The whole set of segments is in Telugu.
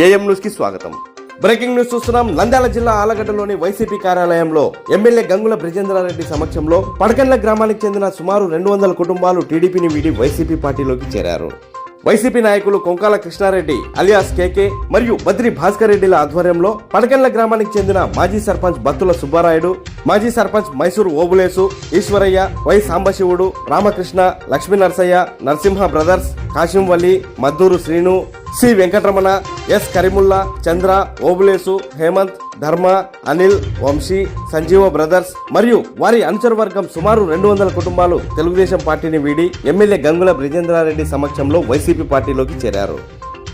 ఏఎం న్యూస్కి స్వాగతం. బ్రేకింగ్ న్యూస్ చూస్తున్నాం. నంద్యాల జిల్లా ఆలగడ్డలోని వైసీపీ కార్యాలయంలో ఎమ్మెల్యే గంగుల బ్రిజేంద్రారెడ్డి సమక్షంలో పడకండ్ల గ్రామానికి చెందిన సుమారు రెండు వందల కుటుంబాలు టీడీపీని వీడి వైసీపీ పార్టీలోకి చేరారు. వైసీపీ నాయకులు కొంకాల కృష్ణారెడ్డి అలియాస్ కేకే మరియు బద్రి భాస్కర్ రెడ్డిల ఆధ్వర్యంలో పడకండ్ల గ్రామానికి చెందిన మాజీ సర్పంచ్ బత్తుల సుబ్బారాయుడు మాజీ sarpanch Mysuru Obulesu Eswaraiah Y Sambasivudu Ramakrishna Lakshmi Narasaiah Narasimha brothers Kasimvalli Madduru Srinu C Venkataramana S Karimulla Chandra Obulesu Hemanth Dharma Anil Vamsi Sanjeeva brothers మరియు వారి అనుచర వర్గం సుమారు రెండు వందల కుటుంబాలు తెలుగుదేశం పార్టీని వీడి ఎమ్మెల్యే గంగుల బ్రిజేంద్రారెడ్డి సమక్షంలో వైసీపీ పార్టీలోకి చేరారు.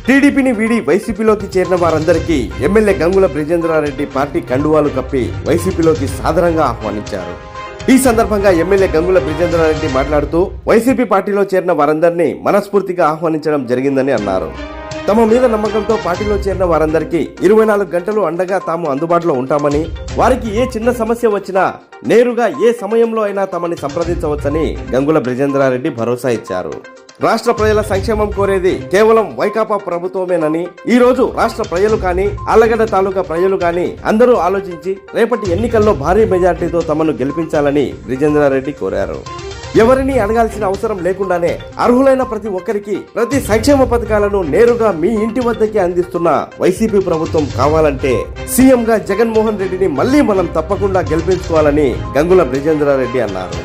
టీడీపీని వీడి వైసీపీలోకి చేరిన వారందరికీ ఎమ్మెల్యే గంగుల బ్రిజేంద్రారెడ్డి పార్టీ కండువాలు కప్పి వైసీపీలోకి సాదరంగా ఆహ్వానించారు. ఈ సందర్భంగా ఎమ్మెల్యే గంగుల బ్రిజేంద్రారెడ్డి మాట్లాడుతూ వైసీపీ పార్టీలో చేరిన వారందరినీ మనస్ఫూర్తిగా ఆహ్వానించడం జరిగిందని అన్నారు. తమ మీద నమ్మకంతో పార్టీలో చేరిన వారందరికీ ఇరవై నాలుగు గంటలు అండగా తాము అందుబాటులో ఉంటామని వారికి ఏ చిన్న సమస్య వచ్చినా నేరుగా ఏ సమయంలో అయినా తమని సంప్రదించవచ్చని గంగుల బ్రిజేంద్రారెడ్డి భరోసా ఇచ్చారు. రాష్ట్ర ప్రజల సంక్షేమం కోరేది కేవలం వైకాపా ప్రభుత్వమేనని ఈ రోజు రాష్ట్ర ప్రజలు కానీ ఆళ్ళగడ్డ తాలూకా ప్రజలు కానీ అందరూ ఆలోచించి రేపటి ఎన్నికల్లో భారీ మెజార్టీతో తమను గెలిపించాలని బ్రిజేంద్రారెడ్డి కోరారు. ఎవరిని అడగాల్సిన అవసరం లేకుండానే అర్హులైన ప్రతి ఒక్కరికి ప్రతి సంక్షేమ పథకాలను నేరుగా మీ ఇంటి వద్దకే అందిస్తున్న వైసీపీ ప్రభుత్వం కావాలంటే సీఎంగా జగన్మోహన్ రెడ్డిని మళ్ళీ మనం తప్పకుండా గెలిపించుకోవాలని గంగుల బ్రిజేంద్రారెడ్డి అన్నారు.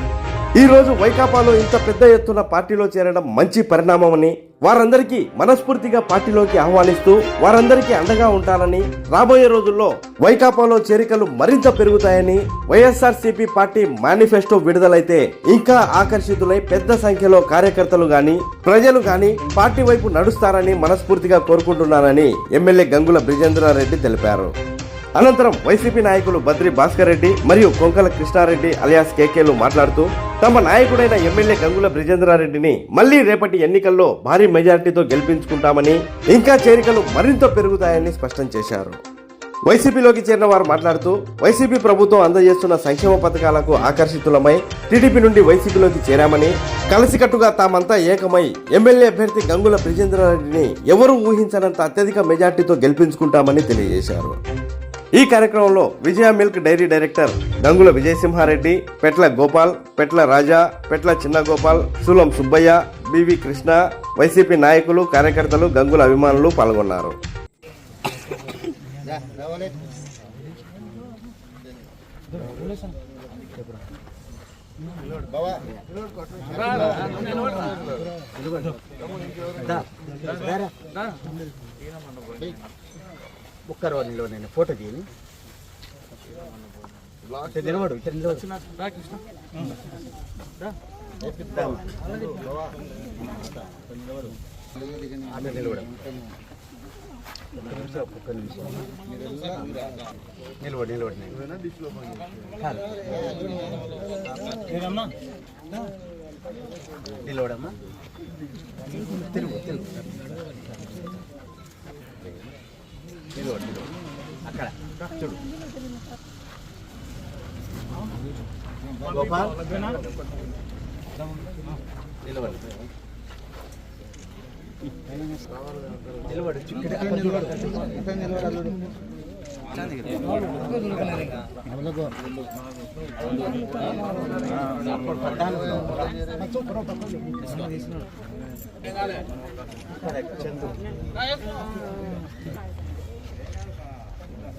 ఈ రోజు వైకాపాలో ఇంత పెద్ద ఎత్తున పార్టీలో చేరడం మంచి పరిణామమని వారందరికీ మనస్ఫూర్తిగా పార్టీలోకి ఆహ్వానిస్తూ వారందరికీ అండగా ఉంటానని రాబోయే రోజుల్లో వైకాపాలో చేరికలు మరింత పెరుగుతాయని వైఎస్ఆర్సీపీ పార్టీ మేనిఫెస్టో విడుదలైతే ఇంకా ఆకర్షితులై పెద్ద సంఖ్యలో కార్యకర్తలు గాని ప్రజలు గాని పార్టీ వైపు నడుస్తారని మనస్ఫూర్తిగా కోరుకుంటున్నానని ఎమ్మెల్యే గంగుల బ్రిజేంద్రారెడ్డి తెలిపారు. అనంతరం వైసీపీ నాయకులు బద్రి భాస్కర్ రెడ్డి మరియు కొంకల కృష్ణారెడ్డి అలియాస్ కేకేలు మాట్లాడుతూ తమ నాయకుడైన ఎమ్మెల్యే గంగుల బ్రిజేంద్రారెడ్డిని మళ్ళీ రేపటి ఎన్నికల్లో భారీ మెజారిటీతో గెలిపించుకుంటామని ఇంకా చేరికలు మరింత పెరుగుతాయని స్పష్టం చేశారు. వైసీపీలోకి చేరిన వారు మాట్లాడుతూ వైసీపీ ప్రభుత్వం అందజేస్తున్న సంక్షేమ పథకాలకు ఆకర్షితులమై టీడీపీ నుండి వైసీపీలోకి చేరామని కలిసికట్టుగా తామంతా ఏకమై ఎమ్మెల్యే అభ్యర్థి గంగుల బ్రిజేంద్రారెడ్డిని ఎవరూ ఊహించనంత అత్యధిక మెజార్టీతో గెలిపించుకుంటామని తెలియజేశారు. ఈ కార్యక్రమంలో Vijaya milk dairy director Gangula Vijayasimhareddy Petla Gopal Petla Raja Petla Chinna Gopal Sulam Subbaiah BV Krishna YCP నాయకులు కార్యకర్తలు గంగుల అభిమానులు పాల్గొన్నారు. ఒక్కరు నిలవ నేను ఫోటో తీయని. నిలబడు ఇట్లా నిలబడు. అట్లా నిలబడు. ఒక్క నిమిషం ఒక్క నిమిషం. నిలబడి నిలబడి నిలబడమ్మా. తెలుగు తెలుగు నిలబడి నిలబడి అక్కడ. చూడు. గోపాల్? నిలబడి. నిలబడు. నిలబడు అప్పుడు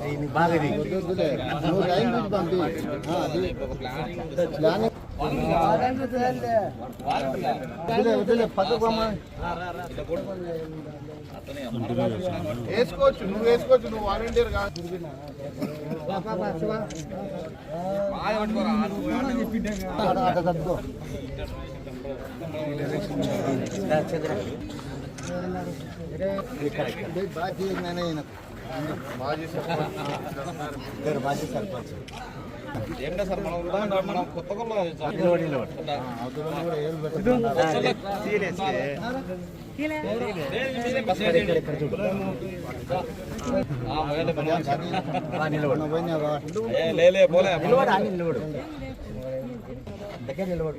దీన్ని బాగా ఇది. వేసుకోవచ్చు నువ్వు వేసుకోవచ్చు నువ్వు వాలంటీర్ కాదు. మాజీ సర్పంచ్ మాజీ సర్పంచ్ దగ్గర నిలబడు. అయిపోయినారా రారా నిలబడు. ఏం బాబు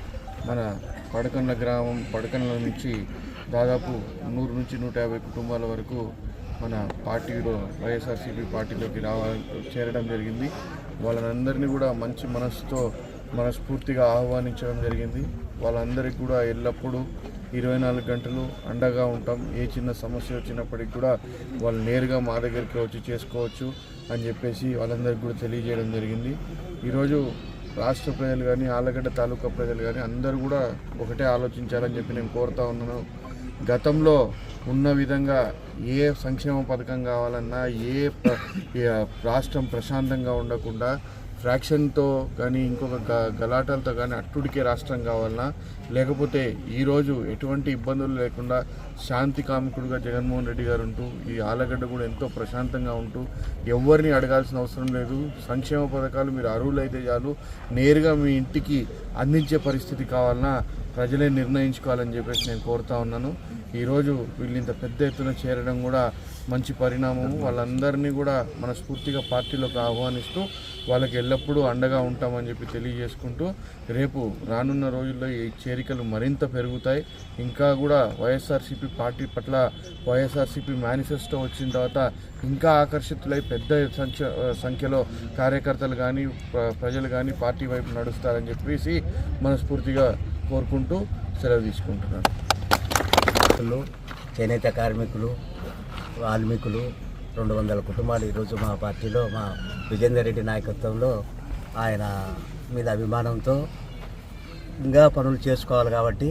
మన పడకన్న గ్రామం పడకండ్ల నుంచి దాదాపు నూరు నుంచి నూట యాభై కుటుంబాల వరకు మన పార్టీలో వైఎస్ఆర్సీపీ పార్టీలోకి రావ చేరడం జరిగింది. వాళ్ళందరినీ కూడా మంచి మనసుతో మనస్ఫూర్తిగా ఆహ్వానించడం జరిగింది. వాళ్ళందరికీ కూడా ఎల్లప్పుడూ ఇరవై నాలుగు గంటలు అండగా ఉంటాం. ఏ చిన్న సమస్య వచ్చినప్పటికి కూడా వాళ్ళు నేరుగా మా దగ్గరికి వచ్చి చేసుకోవచ్చు అని చెప్పేసి వాళ్ళందరికీ కూడా తెలియజేయడం జరిగింది. ఈరోజు రాష్ట్ర ప్రజలు కానీ ఆలగడ్డ తాలూకా ప్రజలు కానీ అందరూ కూడా ఒకటే ఆలోచించాలని చెప్పి నేను కోరుతా ఉన్నాను. గతంలో ఉన్న విధంగా ఏ సంక్షేమ పథకం కావాలన్నా ఏ ఏ రాష్ట్రం ప్రశాంతంగా ఉండకుండా ఫ్రాక్షన్తో కానీ ఇంకొక గ గలాటలతో కానీ అట్టుడికే రాష్ట్రం కావాలన్నా లేకపోతే ఈరోజు ఎటువంటి ఇబ్బందులు లేకుండా శాంతి కామికుడుగా జగన్మోహన్ రెడ్డి గారు ఉంటూ ఈ ఆలగడ్డ కూడా ఎంతో ప్రశాంతంగా ఉంటూ ఎవరిని అడగాల్సిన అవసరం లేదు. సంక్షేమ పథకాలు మీరు అర్హులైతే చాలు. నేరుగా మీ ఇంటికి అందించే పరిస్థితి కావాలన్నా ప్రజలే నిర్ణయించుకోవాలని చెప్పేసి నేను కోరుతా ఉన్నాను. ఈరోజు వీళ్ళు ఇంత పెద్ద ఎత్తున చేరడం కూడా మంచి పరిణామము. వాళ్ళందరినీ కూడా మనస్ఫూర్తిగా పార్టీలోకి ఆహ్వానిస్తూ వాళ్ళకి ఎల్లప్పుడూ అండగా ఉంటామని చెప్పి తెలియజేసుకుంటూ రేపు రానున్న రోజుల్లో ఈ చేరికలు మరింత పెరుగుతాయి. ఇంకా కూడా వైఎస్ఆర్సీపీ పార్టీ పట్ల వైఎస్ఆర్సీపీ మేనిఫెస్టో వచ్చిన తర్వాత ఇంకా ఆకర్షితులై పెద్ద సంఖ్య సంఖ్యలో కార్యకర్తలు కానీ ప్రజలు కానీ పార్టీ వైపు నడుస్తారని చెప్పేసి మనస్ఫూర్తిగా కోరుకుంటూ సెలవు తీసుకుంటున్నాను. చేనేత కార్మికులు వాల్మీకులు రెండు వందల కుటుంబాలు ఈరోజు మా పార్టీలో మా విజేందర్ రెడ్డి నాయకత్వంలో ఆయన మీద అభిమానంతో ఇంకా పనులు చేసుకోవాలి కాబట్టి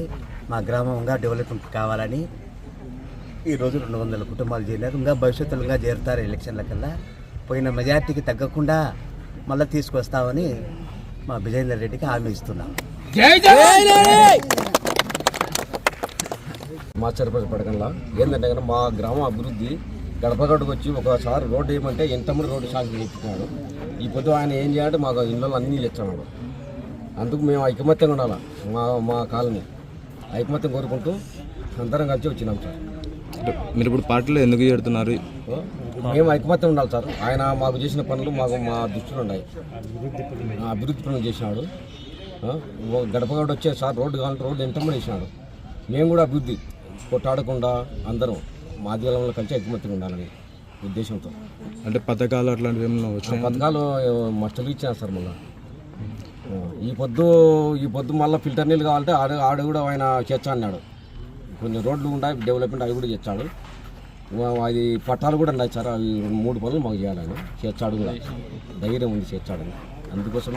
మా గ్రామం ఇంకా డెవలప్మెంట్ కావాలని ఈరోజు రెండు వందల కుటుంబాలు చేరినారు. ఇంకా భవిష్యత్తులో ఇంకా చేరుతారు ఎలక్షన్ల కల్లా. పోయిన మెజార్టీకి తగ్గకుండా మళ్ళీ తీసుకొస్తామని మా విజేందర్ రెడ్డికి హామీ ఇస్తున్నాం. మా సర్పంచ్ పడకంలా. ఏంటంటే కనుక మా గ్రామం అభివృద్ధి గడప గడపకు వచ్చి ఒకసారి రోడ్డు వేయమంటే ఎంతమంది రోడ్డు శాంతి చెప్తున్నాడు ఈ పొద్దు ఆయన ఏం చేయాలంటే మాకు ఇళ్ళలో అన్నీ తెచ్చున్నాడు అందుకు మేము ఐకమత్యంగా ఉండాలి? మా మా కాలనీ. ఐకమత్యం కోరుకుంటూ అందరం కలిసి వచ్చినాం సార్. మీరు ఇప్పుడు పార్టీలో ఎందుకు చేరుతున్నారు? ఓ, మేము ఐకమత్యం ఉండాలి సార్. ఆయన మాకు చేసిన పనులు మాకు మా దృష్టిలో ఉన్నాయి. అభివృద్ధి పనులు చేసినాడు. గడప వచ్చే సార్ రోడ్డు కావాలంటే రోడ్డు ఎంతమంది వేసినాడు మేము కూడా అభివృద్ధి. కొట్టాడకుండా అందరం మాధ్యమంలో కలిసి ఐకమత్యంగా ఉండాలని ఉద్దేశంతో. అంటే పథకాలు అట్లాంటివి ఏమన్నా పథకాలు మస్టర్లు ఇచ్చాను సార్ మళ్ళీ ఈ పొద్దు ఈ పొద్దు మళ్ళీ ఫిల్టర్ నీళ్ళు కావాలంటే ఆడ ఆడ కూడా ఆయన చేర్చా అన్నాడు. కొన్ని రోడ్లు ఉన్నాయి డెవలప్మెంట్ అవి కూడా చేర్చాడు అది పట్టాలు కూడా ఉన్నాయి సార్ అవి మూడు పనులు మాకు చేయాలని చేర్చాడు కూడా. ధైర్యం ఉంది చేర్చాడని అందుకోసం